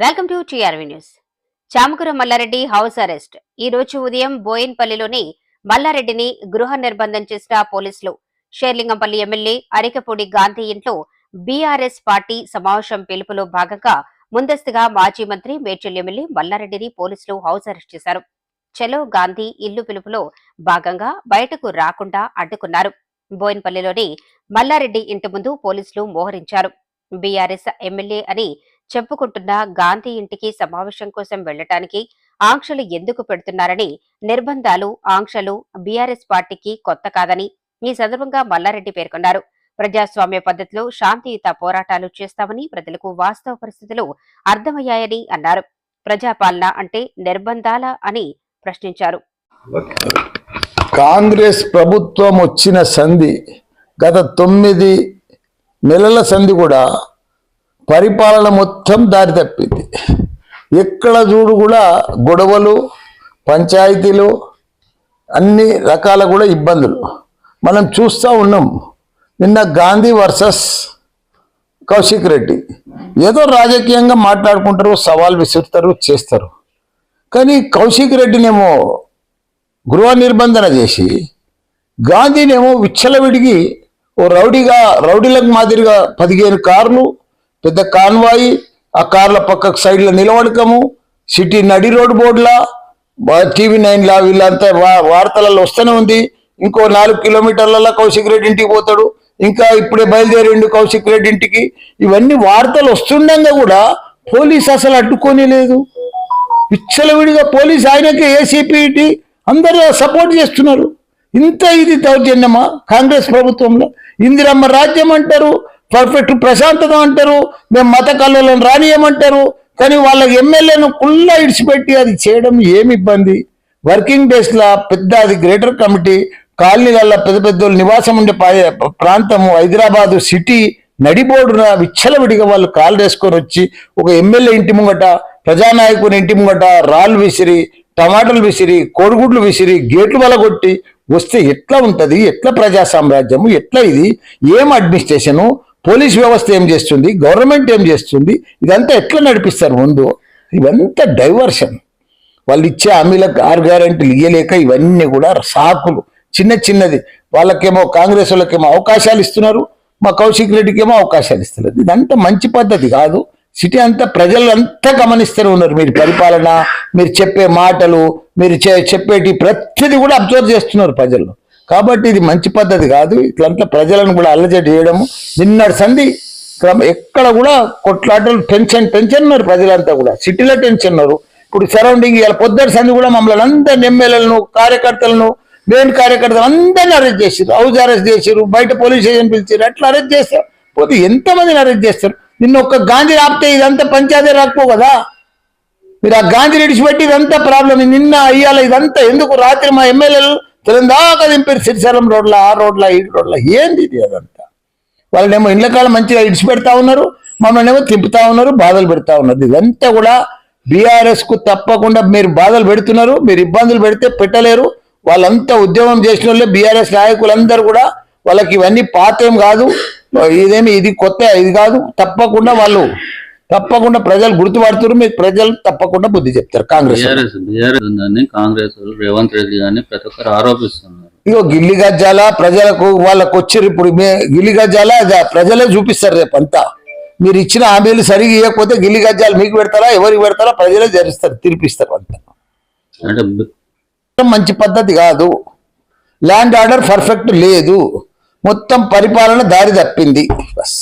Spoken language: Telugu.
Welcome to TRV news. Chamakura Malla Reddy house arrest. ఈ రోజు ఉదయం బోయిన్పల్లిలోని మల్లారెడ్డిని గృహ నిర్బంధం చేసిన పోలీసులు షేర్లింగంపల్లి ఎమ్మెల్యే అరికపూడి గాంధీ ఇంట్లో బీఆర్ఎస్ పార్టీ సమావేశం పిలుపులో భాగంగా ముందస్తుగా మాజీ మంత్రి మేడ్చల్ ఎమ్మెల్యే మల్లారెడ్డిని పోలీసులు హౌస్ అరెస్ట్ చేశారు. చలో గాంధీ ఇల్లు పిలుపులో భాగంగా బయటకు రాకుండా అడ్డుకున్నారు. బోయిన్పల్లిలోని మల్లారెడ్డి ఇంటి ముందు పోలీసులు మోహరించారు. బీఆర్ఎస్ ఎమ్మెల్యే అని చెప్పుకుంటున్న గాంధీ ఇంటికి సమావేశం కోసం వెళ్ళటానికి ఆంక్షలు ఎందుకు పెడుతున్నారని నిర్బంధాలు ఆంక్షలు బీఆర్ఎస్ పార్టీకి కొత్త కాదని ఈ సందర్భంగా మల్లారెడ్డి పేర్కొన్నారు. ప్రజాస్వామ్య పద్ధతిలో శాంతియుత పోరాటాలు చేస్తామని ప్రజలకు వాస్తవ పరిస్థితులు అర్థమయ్యాయని అన్నారు. ప్రజాపాలన అంటే నిర్బంధాల అని ప్రశ్నించారు. కాంగ్రెస్ ప్రభుత్వం వచ్చిన సంధి గత తొమ్మిది నెలల సంధి కూడా పరిపాలన మొత్తం దారి తప్పింది. ఎక్కడ చూడు కూడా గొడవలు పంచాయతీలు అన్ని రకాల కూడా ఇబ్బందులు. మనం చూస్తూ ఉన్నాం. నిన్న గాంధీ వర్సెస్ కౌశిక్ రెడ్డి ఏదో రాజకీయంగా మాట్లాడుకుంటారు సవాల్ విసురుతారు చేస్తారు. కానీ కౌశిక్ రెడ్డినేమో గృహ నిర్బంధన చేసి గాంధీనేమో విచ్చలవిడిగి ఓ రౌడీగా రౌడీలకు మాదిరిగా పదిహేను కార్లు పెద్ద కాన్వాయి ఆ కార్ల పక్కకు సైడ్లో నిలబడకము సిటీ నడి రోడ్ బోర్డులా టీవీ నైన్లా వీళ్ళంతా వా- వార్తలలో వస్తూనే ఉంది. ఇంకో నాలుగు కిలోమీటర్లలో కౌశిక్ రెడ్డి ఇంటికి పోతాడు. ఇంకా ఇప్పుడే బయలుదేరిండు కౌశిక్ రెడ్డి ఇంటికి. ఇవన్నీ వార్తలు వస్తుండగా కూడా పోలీస్ అసలు అడ్డుకోనే లేదు. విచ్చలవిడిగా పోలీస్ ఆయనకే ఏసీపీటీ అందరూ సపోర్ట్ చేస్తున్నారు. ఇంత ఇది దౌర్జన్యమా? కాంగ్రెస్ ప్రభుత్వంలో ఇందిరమ్మ రాజ్యం అంటారు. పర్ఫెక్ట్ ప్రశాంతత అంటారు మేము మత కళ్ళలను రానియమంటారు కానీ వాళ్ళ ఎమ్మెల్యేను కుళ్ళ ఇడిచిపెట్టి అది చేయడం ఏమి ఇబ్బంది? వర్కింగ్ డేస్లో పెద్ద అది గ్రేటర్ కమిటీ కాలనీలలో పెద్ద పెద్ద నివాసం ఉండే ప్రాంతము హైదరాబాదు సిటీ నడిబోడున విచ్చలవిడిగా వాళ్ళు కాలు వేసుకొని వచ్చి ఒక ఎమ్మెల్యే ఇంటి ముంగట ప్రజానాయకుని ఇంటి ముంగట రాళ్ళు విసిరి టమాటాలు విసిరి కోడిగుడ్లు విసిరి గేట్లు వలగొట్టి వస్తే ఎట్లా ఉంటుంది? ఎట్లా ప్రజా సామ్రాజ్యము ఎట్లా ఇది? ఏం అడ్మినిస్ట్రేషను? పోలీస్ వ్యవస్థ ఏం చేస్తుంది? గవర్నమెంట్ ఏం చేస్తుంది? ఇదంతా ఎట్లా నడిపిస్తారు ముందు? ఇవంతా డైవర్షన్. వాళ్ళు ఇచ్చే హామీలకు ఆరు గ్యారెంటీలు ఇయ్యలేక ఇవన్నీ కూడా సాకులు. చిన్న చిన్నది. వాళ్ళకేమో కాంగ్రెస్ వాళ్ళకేమో అవకాశాలు ఇస్తున్నారు. మా కౌశిక్ రెడ్డికి ఏమో అవకాశాలు ఇస్తున్నారు ఇదంతా మంచి పద్ధతి కాదు. సిటీ అంతా ప్రజలు అంతా గమనిస్తూనే ఉన్నారు. మీరు పరిపాలన మీరు చెప్పే మాటలు మీరు చే- చెప్పేటి ప్రతిదీ కూడా అబ్జర్వ్ చేస్తున్నారు ప్రజలు. కాబట్టి ఇది మంచి పద్ధతి కాదు. ఇట్లంతా ప్రజలను కూడా అల్లజడి చేయడము. నిన్నటి సంధి క్రమ ఎక్కడ కూడా కొట్లాటలు టెన్షన్ టెన్షన్ ఉన్నారు ప్రజలంతా కూడా. సిటీలో టెన్షన్ ఉన్నారు. ఇప్పుడు సరౌండింగ్ ఇవాళ పొద్దుటి సంధి కూడా మమ్మల్ని అందరిని ఎమ్మెల్యేలను కార్యకర్తలను మెయిన్ కార్యకర్తలు అందరిని అరెస్ట్ చేసారు హౌస్ అరెస్ట్ చేసారు బయట పోలీస్ స్టేషన్ పిలిచారు అట్లా అరెస్ట్ చేస్తారు. పోతే ఎంతమందిని అరెస్ట్ చేస్తారు? నిన్న ఒక్క గాంధీ ఆపితే ఇదంతా పంచాయతీ రాకపో కదా? మీరు ఆ గాంధీ విడిచిపెట్టి ఇదంతా ప్రాబ్లం నిన్న అయ్యాలి ఇదంతా ఎందుకు? రాత్రి మా ఎమ్మెల్యేలు తెలంగాణ దింపారు సిరిసరం రోడ్ల ఆ రోడ్ల ఈ రోడ్ల. ఏంది ఇది అదంతా? వాళ్ళనేమో ఇళ్ళ కాలం మంచిగా ఇడిచిపెడతా ఉన్నారు మమ్మల్ని ఏమో తిప్పుతా ఉన్నారు బాధలు పెడతా ఉన్నారు. ఇదంతా కూడా బీఆర్ఎస్కు తప్పకుండా మీరు బాధలు పెడుతున్నారు మీరు ఇబ్బందులు పెడితే పెట్టలేరు. వాళ్ళంతా ఉద్యమం చేసిన వాళ్ళే బీఆర్ఎస్ నాయకులందరూ కూడా వాళ్ళకి ఇవన్నీ పాత ఏం కాదు ఇదేమి ఇది కొత్త ఇది కాదు. తప్పకుండా వాళ్ళు తప్పకుండా ప్రజలు గుర్తుపడుతున్నారు మీరు ప్రజలు తప్పకుండా బుద్ధి చెప్తారు. కాంగ్రెస్ కాంగ్రెస్ రేవంత్ రెడ్డి గాని ప్రతి ఒక్కరు ఆరోపిస్తున్నారు. ఇగో గిల్లి గజ్జాల ప్రజలకు వాళ్ళకు వచ్చారు ఇప్పుడు గిల్లి గజ్జాల ప్రజలే చూపిస్తారు రేపు అంతా మీరు ఇచ్చిన హామీలు సరిగా ఇవ్వకపోతే గిల్లి గజ్జాలు మీకు పెడతారా ఎవరికి పెడతారా ప్రజలే జరిస్తారు తీర్పిస్తారు అంతా. మంచి పద్ధతి కాదు. ల్యాండ్ ఆర్డర్ పర్ఫెక్ట్ లేదు. మొత్తం పరిపాలన దారి తప్పింది. బస్.